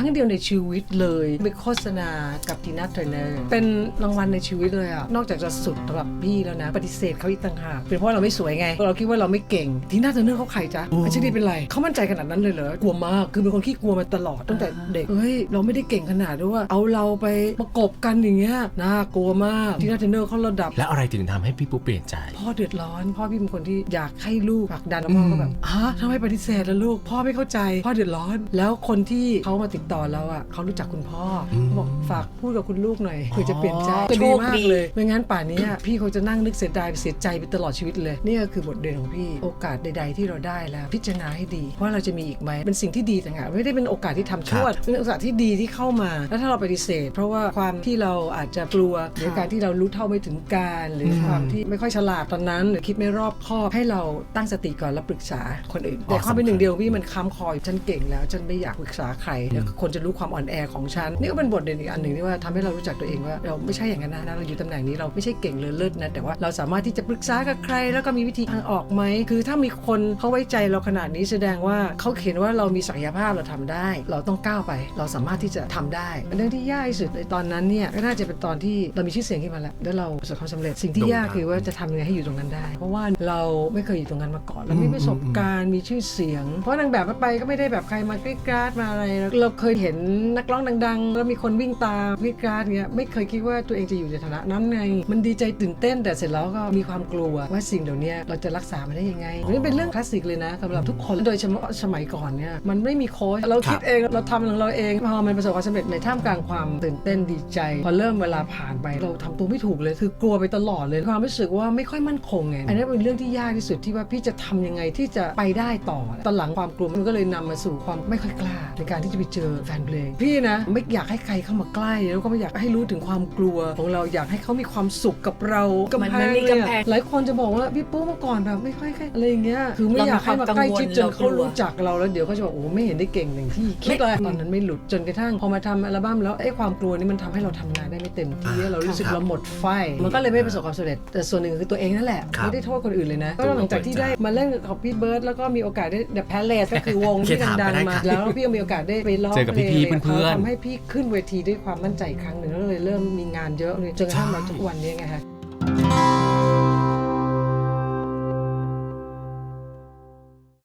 รั้งเดียวในชีวิตเลยไปโฆษณากับทีน่าเทรนเนอร์เป็นรางวัลในชีวิตเลยอะนอกจากจะสุดสำหรับพี่แล้วนะ ปฏิเสธเขาอีกต่างหากเป็นเพราะเราไม่สวยไง เราคิดว่าเราไม่เก่งทีน่าเทรนเนอร์เขาใครจ๊ะอัญชลีเป็นไรเขามั่นใจขนาดนั้นเลยเหรอกลัวมากคือเป็นคนขี้กลัวมาตลอดตั้งแต่เด็กเฮ้ยเราไม่ได้เก่งขนาดด้วยว่าเอาเราไปประกบกันอย่างเงี้ยน่ากลัวมากทีน่าเทรนเนอร์เขาระดับ แล้วอะไรถึงทำให้พี่ปุ๊เปลี่ยนใจ พ่อเดือดร้อน พ่อพี่เป็นคนที่อยากให้ลูกผลักดันแล้วพ่อก็แบบฮะทำไมปฏิเสธล่ะลูก พ่อไม่เข้าใจ พ่อเดือดร้อน แล้วคนที่เขามาติดต่อเราอะเขารู้จักคุณพ่ออมเขาบอก ฝากพูดกับคุณลูกหน่อยเพื่อจะเปลี่ยนใจอ๋อจะดีมากโชคดีเลย ไม่งั้นป่านนี้อะพี่เขาจะนั่งนึกเสียดายเสียใจไปตลอดชีวิตเลย นี่ก็คือบทเรียนของพี่ โอกาสใด ๆ ที่เราได้แล้ว พิจารณาให้ดีว่าเราจะมีอีกไหมเป็นสิ่งที่ดีต่างหากไม่ได้เป็นโอกาสที่ทำชั่วเป็นโอกาสที่ดีที่เข้ามา แล้วถ้าเราปฏิเสธ เพราะว่าความที่เราอาจจะกลัวหรือการที่เรารู้เท่าไม่ถึงการ หรือความที่ไม่ค่อยฉลาดตอนนั้น หรือคิดไม่รอบคอบให้เราตั้งสติก่อนแล้วปรึกษาคนอื่นแต่ความเป็นหนึ่งเดียวพี่มันค้ำคอยฉันเก่งแล้วฉันไม่อยากปรึกษาใครแล้วคนจะรู้ความอ่อนแอของฉันนี่ก็เป็นบทเรียนอีกอันหนึ่งที่ว่าทำให้เรารู้จักตัวเองว่าเราไม่ใช่อย่างนั้นนะเราอยู่ตำแหน่งนี้เราไม่ใช่เก่งเลยเลิศนะแต่ว่าเราสามารถที่จะปรึกษากับใคร แล้วก็มีวิธีทางออกไหมคือถ้ามีคนเขาไว้ใจเราขนาดนี้แสดงว่าเขาเห็นว่าเรามีศักยภาพเราทำได้ เราต้องก้าวไป เราสามารถที่จะทำได้เป็นเรื่องที่ยากที่สุดในตอนนั้นเนี่ยก็น่าจะเป็นตอนที่เรามีชื่อเสียงขึ้นมาแล้วแล้วเราประสบความสำเร็จสิ่งที่ยากคือว่าจะทำยังไงให้อยู่ตรงนั้นได้ เพราะว่าเราไม่เคยอยู่ตรงนั้นมาก่อนเราไม่มีประสบการณ์มีชื่อเสียง เพราะนางแบบไปก็ไม่ได้แบบใครมากรีดกราดมาอะไร เราเคยเห็นนักร้องดังๆ แล้วมีคนวิ่งตามกรีดกาดเงี้ยไม่เคยคิดว่าตัวเองจะอยู่ในฐานะนั้นไง มันดีใจตื่นเต้นแต่เสร็จแล้วก็มีความกลัวว่าสิ่งเหล่านี้เราจะรักษามันได้ยังไงนี่เป็นเรื่องคลาสสิกเลยนะสำหรับทุกคนโดยเฉพาะสมัยก่อนเนี่ยมันไม่มีโค้ชเราคิดเองเราทำของเราเองพอมันประสบความสำเร็จในท่ามกลางความตื่นเต้นดีใจ พอเริ่มเวลาผ่านไปเราทำตัวไม่ถูกเลย คือกลัวไปตลอดเลยความรู้สึกว่าไม่ค่อยมั่นคงไงอันนี้เป็นเรื่องที่ยากที่สุดที่ว่าพี่จะทำยังไงที่จะไปได้ต่อตอนหลังความกลัวมันก็เลยนำมาสู่ความไม่ค่อยกล้าในการที่จะไปเจอแฟนเพลงพี่นะไม่อยากให้ใครเข้ามาใกล้แล้วก็ไม่อยากให้รู้ถึงความกลัว ของเราอยากให้เขามีความสุขกับเรากำมันแพมันงมีเลยกำแพอะงหลายคนจะบอกว่าพี่ปุ๊เมื่อก่อนแบบไม่ค่อยแค่อะไรอย่างเงี้ยคือไม่อยากให้มาใกล้ชิดจนเขารู้จักเราแล้วเดี๋ยวเขาจะบอกโอ้ไม่เห็นได้เก่งอย่างที่คิดเลยตอนนั้นไม่หลุดจนกระทั่งพอมาทำอัลบั้มแล้วไอ้ความกลัวนี่มันทำให้เราทำงานได้ไม่เต็มที่เรารู้สึกครับเราหมดไฟ มันก็เลยไม่ประสบความสำเร็จแต่ส่วนหนึ่งคือตัวเองนั่นแหละครับไม่ได้โทษคนอื่นเลยนะก็หลังจากที่ได้มาเล่นกับพี่เบิร์ดแล้วก็มีโอกาสได้ The Palace ก็คือวงที่เคถามดังไปได้ๆมาค่ะแล้วพี่ก็มีโอกาสได้ไปร้องเจอกับพลงพี่ๆอะไรเพื่อนๆทำให้พี่ขึ้นเวทีด้วยความมั่นใจอีกครั้งหนึ่งแล้วเลยเริ่มมีงานเยอะเลยจนกระทั่งมาทุกวันนี้ไงฮะ